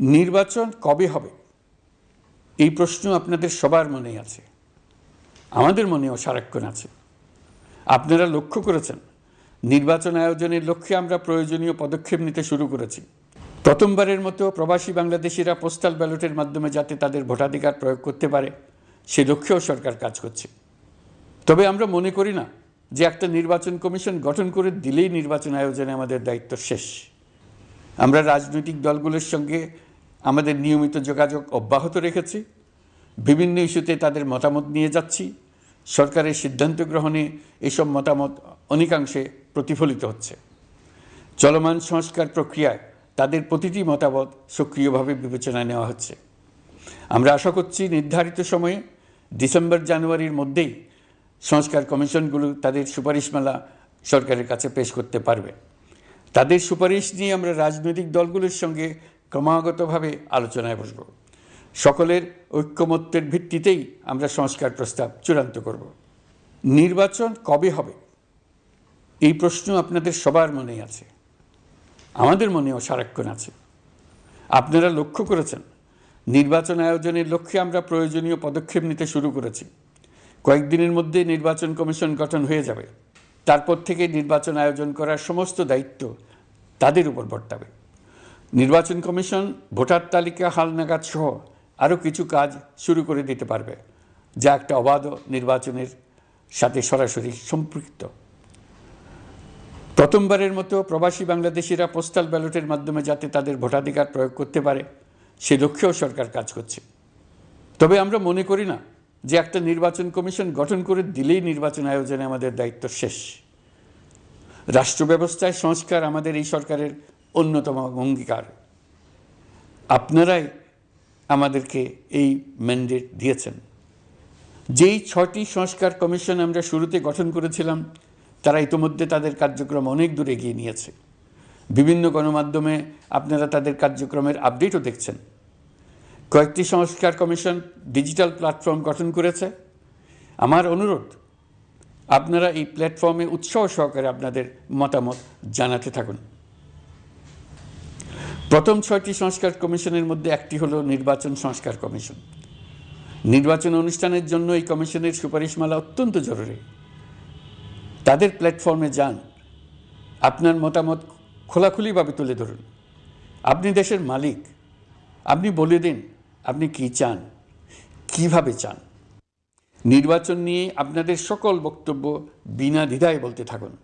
নির্বাচন কবে হবে? এই প্রশ্ন আপনাদের সবার মনে আছে। আমাদের মনেও সারাক্ষণ আছে। আপনারা লক্ষ্য করেছেন, নির্বাচন আয়োজনের লক্ষ্যে আমরা প্রয়োজনীয় পদক্ষেপ নিতে শুরু করেছি। প্রথমবারের মতো প্রবাসী বাংলাদেশিরা পোস্টাল ব্যালটের মাধ্যমে যাতে তাদের ভোটাধিকার প্রয়োগ করতে পারে, সে লক্ষ্যেও সরকার কাজ করছে। তবে আমরা মনে করি না যে একটা নির্বাচন কমিশন গঠন করে দিলেই নির্বাচন আয়োজনে আমাদের দায়িত্ব শেষ। আমরা রাজনৈতিক দলগুলোর সঙ্গে আমাদের নিয়মিত যোগাযোগ অব্যাহত রেখেছি। বিভিন্ন ইস্যুতে তাদের মতামত নিয়ে যাচ্ছি। সরকারের সিদ্ধান্ত গ্রহণে এসব মতামত অনেকাংশে প্রতিফলিত হচ্ছে। চলমান সংস্কার প্রক্রিয়ায় তাদের প্রতিটি মতামত সক্রিয়ভাবে বিবেচনায় নেওয়া হচ্ছে। আমরা আশা করছি নির্ধারিত সময়ে ডিসেম্বর, জানুয়ারির মধ্যেই সংস্কার কমিশনগুলো তাদের সুপারিশমালা সরকারের কাছে পেশ করতে পারবে। তাদের সুপারিশ নিয়ে আমরা রাজনৈতিক দলগুলোর সঙ্গে ক্রমাগতভাবে আলোচনায় বসব। সকলের ঐক্যমত্যের ভিত্তিতেই আমরা সংস্কার প্রস্তাব চূড়ান্ত করব। নির্বাচন কবে হবে? এই প্রশ্ন আপনাদের সবার মনেই আছে। আমাদের মনেও সারাক্ষণ আছে। আপনারা লক্ষ্য করেছেন, নির্বাচন আয়োজনের লক্ষ্যে আমরা প্রয়োজনীয় পদক্ষেপ নিতে শুরু করেছি। কয়েকদিনের মধ্যে নির্বাচন কমিশন গঠন হয়ে যাবে। তারপর থেকে নির্বাচন আয়োজন করার সমস্ত দায়িত্ব তাদের উপর বর্তাবে। নির্বাচন কমিশন ভোটার তালিকা হালনাগাদ সহ আরও কিছু কাজ শুরু করে দিতে পারবে, যা একটা অবাধ নির্বাচনের সাথে সরাসরি সম্পৃক্ত। প্রথমবারের মতো প্রবাসী বাংলাদেশিরা পোস্টাল ব্যালটের মাধ্যমে যাতে তাদের ভোটাধিকার প্রয়োগ করতে পারে, সে লক্ষ্যেও সরকার কাজ করছে। তবে আমরা মনে করি না যে একটা নির্বাচন কমিশন গঠন করে দিলেই নির্বাচন আয়োজনে আমাদের দায়িত্ব শেষ। রাষ্ট্র ব্যবস্থায় সংস্কার আমাদের এই সরকারের অন্যতম অঙ্গীকার। আপনারাই আমাদেরকে এই ম্যান্ডেট দিয়েছেন। যেই ছটি সংস্কার কমিশন আমরা শুরুতে গঠন করেছিলাম, তারা ইতোমধ্যে তাদের কার্যক্রম অনেক দূর এগিয়ে নিয়েছে। বিভিন্ন গণমাধ্যমে আপনারা তাদের কার্যক্রমের আপডেটও দেখছেন। কয়েকটি সংস্কার কমিশন ডিজিটাল প্ল্যাটফর্ম গঠন করেছে। আমার অনুরোধ, আপনারা এই প্ল্যাটফর্মে উৎসাহ সহকারে আপনাদের মতামত জানাতে থাকুন। প্রথম ছয়টি সংস্কার কমিশনের মধ্যে একটি হলো নির্বাচন সংস্কার কমিশন। নির্বাচন অনুষ্ঠানের জন্য এই কমিশনের সুপারিশমালা অত্যন্ত জরুরি। তাদের প্ল্যাটফর্মে যান। আপনার মতামত খোলাখুলিভাবে তুলে ধরুন। আপনি দেশের মালিক। আপনি বলে দিন, আপনি কি চান? কীভাবে চান? নির্বাচন নিয়ে আপনাদের সকল বক্তব্য বিনা দ্বিধায় বলতে থাকুন।